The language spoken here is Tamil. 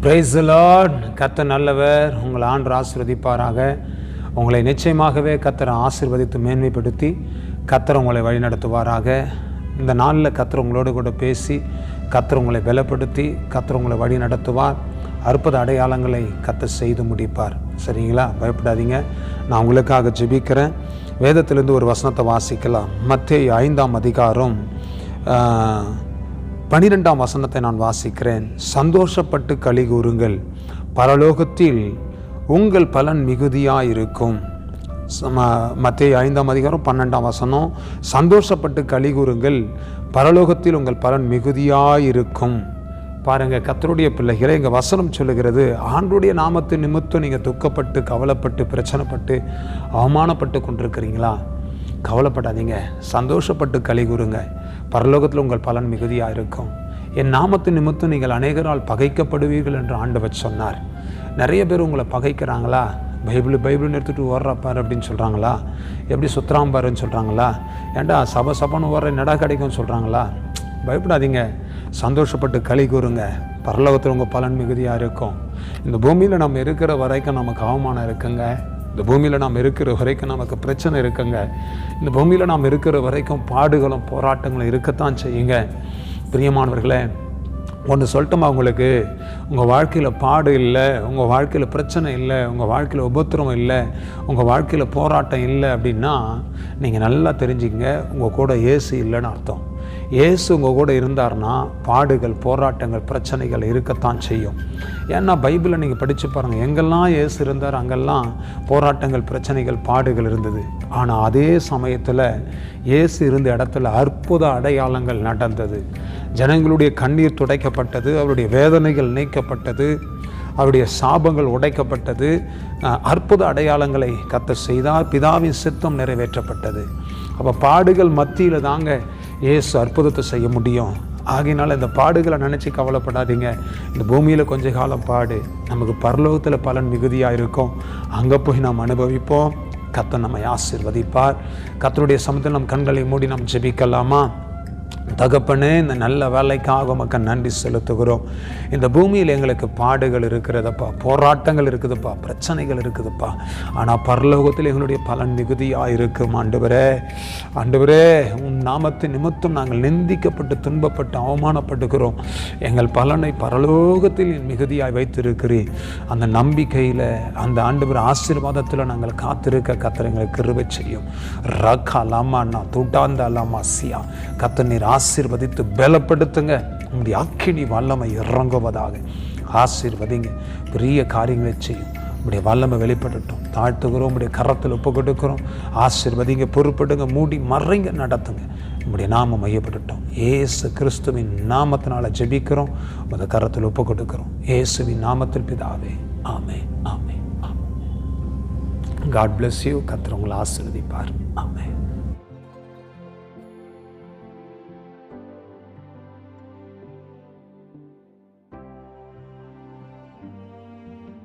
பிரைஸ் லார்ட் கத்த நல்லவர். உங்களை ஆண்டு ஆசிர்வதிப்பாராக. உங்களை நிச்சயமாகவே கத்தரை ஆசிர்வதித்து மேன்மைப்படுத்தி கத்தர் உங்களை வழிநடத்துவாராக. இந்த நாளில் கத்தர் உங்களோடு கூட பேசி கத்தர் உங்களை பலப்படுத்தி கத்தர் உங்களை வழி நடத்துவார் அற்புத அடையாளங்களை கத்த செய்து முடிப்பார். சரிங்களா? பயப்படாதீங்க. நான் உங்களுக்காக ஜெபிக்கிறேன். வேதத்திலிருந்து ஒரு வசனத்தை வாசிக்கலாம். மத்திய ஐந்தாம் அதிகாரம் பனிரெண்டாம் வசனத்தை நான் வாசிக்கிறேன். சந்தோஷப்பட்டு களி கூறுங்கள் பரலோகத்தில் உங்கள் பலன் மிகுதியாக இருக்கும் மத்திய ஐந்தாம் அதிகாரம் பன்னெண்டாம் வசனம். சந்தோஷப்பட்டு களி கூறுங்கள் பரலோகத்தில் உங்கள் பலன் மிகுதியாக இருக்கும் பாருங்கள் கத்தருடைய பிள்ளைகளை எங்கள் வசனம் சொல்லுகிறது ஆண்டுடைய நாமத்து நிமித்தம் நீங்கள் துக்கப்பட்டு கவலைப்பட்டு பிரச்சனைப்பட்டு அவமானப்பட்டு கொண்டிருக்கிறீங்களா? கவலைப்படாதீங்க. சந்தோஷப்பட்டு களி கூறுங்க. பரலோகத்தில் உங்கள் பலன் மிகுதியாக இருக்கும். என் நாமத்து நிமித்தம் நீங்கள் அநேகரால் பகைக்கப்படுவீர்கள் என்று ஆண்டவர் சொன்னார். நிறைய பேர் உங்களை பகைக்கிறாங்களா? பைபிள் பைபிள்னு எடுத்துகிட்டு ஓடுறப்பார் அப்படின்னு சொல்கிறாங்களா எப்படி சுத்தராம்பாருன்னு சொல்கிறாங்களா ஏன்டா சப சபன்னு ஓடுற நடா கிடைக்கும்னு சொல்கிறாங்களா பயப்படாதீங்க. சந்தோஷப்பட்டு களி கூறுங்க. பரலோகத்தில் உங்கள் பலன் மிகுதியாக இருக்கும். இந்த பூமியில் நம்ம இருக்கிற வரைக்கும் நமக்கு அவமானம் இருக்குங்க. இந்த பூமியில் நாம் இருக்கிற வரைக்கும் நமக்கு பிரச்சனை இருக்குங்க. இந்த பூமியில் நாம் இருக்கிற வரைக்கும் பாடுகளும் போராட்டங்களும் இருக்கத்தான் செய்யுங்க. பிரியமானவர்களே ஒன்று சொல்லட்டுமா உங்களுக்கு? உங்கள் வாழ்க்கையில் பாடு இல்லை உங்கள் வாழ்க்கையில் பிரச்சனை இல்லை உங்கள் வாழ்க்கையில் உபத்திரம் இல்லை உங்கள் வாழ்க்கையில் போராட்டம் இல்லை அப்படின்னா நீங்கள் நல்லா தெரிஞ்சுங்க உங்கள் கூட ஏசி இல்லைன்னு அர்த்தம். இயேசு உங்கள் கூட இருந்தார்னா பாடுகள் போராட்டங்கள் பிரச்சனைகள் இருக்கத்தான் செய்யும். ஏன்னா பைபிளை நீங்கள் படித்து பாருங்கள் எங்கெல்லாம் இயேசு இருந்தார் அங்கெல்லாம் போராட்டங்கள் பிரச்சனைகள் பாடுகள் இருந்தது. ஆனால் அதே சமயத்தில் இயேசு இருந்த இடத்துல அற்புத அடையாளங்கள் நடந்தது. ஜனங்களுடைய கண்ணீர் துடைக்கப்பட்டது அவருடைய வேதனைகள் நீக்கப்பட்டது அவருடைய சாபங்கள் உடைக்கப்பட்டது. அற்புத அடையாளங்களை கத்த செய்தார். பிதாவின் சித்தம் நிறைவேற்றப்பட்டது. அப்போ பாடுகள் மத்தியில் தாங்க ஏசு அற்புதத்தை செய்ய முடியும். ஆகையினால் இந்த பாடுகளை நினச்சி கவலைப்படாதீங்க. இந்த பூமியில் கொஞ்ச காலம் பாடு. நமக்கு பரலோகத்தில் பலன் மிகுதியாக இருக்கும். அங்கே போய் நாம் அனுபவிப்போம். கத்தன் நம்மை ஆசீர்வதிப்பார். கத்தனுடைய சமத்தில் நம் கண்களை மூடி நாம் ஜெபிக்கலாமா? தகப்பனே இந்த நல்ல வேலைக்காக உமக்கு நன்றி செலுத்துகிறோம். இந்த பூமியில் எங்களுக்கு பாடுகள் இருக்கிறதப்பா போராட்டங்கள் இருக்குதுப்பா பிரச்சனைகள் இருக்குதுப்பா. ஆனால் பரலோகத்தில் எங்களுடைய பலன் மிகுதியாக இருக்கும் ஆண்டவரே. ஆண்டவரே உன் நாமத்து நிமித்தம் நாங்கள் நிந்திக்கப்பட்டு துன்பப்பட்டு அவமானப்பட்டுக்கிறோம் எங்கள் பலனை பரலோகத்தில் மிகுதியாக மிகுதியாய் வைத்திருக்கிறீர். அந்த நம்பிக்கையில் அந்த ஆண்டவர் ஆசீர்வாதத்தில் நாங்கள் காத்திருக்க கத்தர் எங்களுக்கு கிருபை செய்யும். ரக்கா லாமா நான் தூட்டாந்த லாமா சியா. கத்தனீர் ஆசீர்வதித்து பலப்படுத்துங்க. உங்களுடைய அக்கினி வல்லமை இறங்குவதாக ஆசீர்வதிங்க. பெரிய காரியங்களை செய்யும் உடைய வல்லமை வெளிப்படட்டும். தாழ்த்துகிறோம் உடைய கரத்தில் ஒப்பு கொடுக்கிறோம். ஆசீர்வதிங்க பொறுப்படுங்க மூடி மறைங்க நடத்துங்க. உங்களுடைய நாமம் மையப்பட்டுட்டோம் ஏசு கிறிஸ்துவின் நாமத்தினால ஜெபிக்கிறோம். உங்கள் கரத்தில் ஒப்பு கொடுக்கிறோம். ஏசுவின் நாமத்தில் பிதாவே ஆமே ஆமே ஆமே காட் பிளஸ் யூ கத்திரவங்களை ஆசிர்வதிப்பார் ஆசீர்வதிப்பார். ஆமே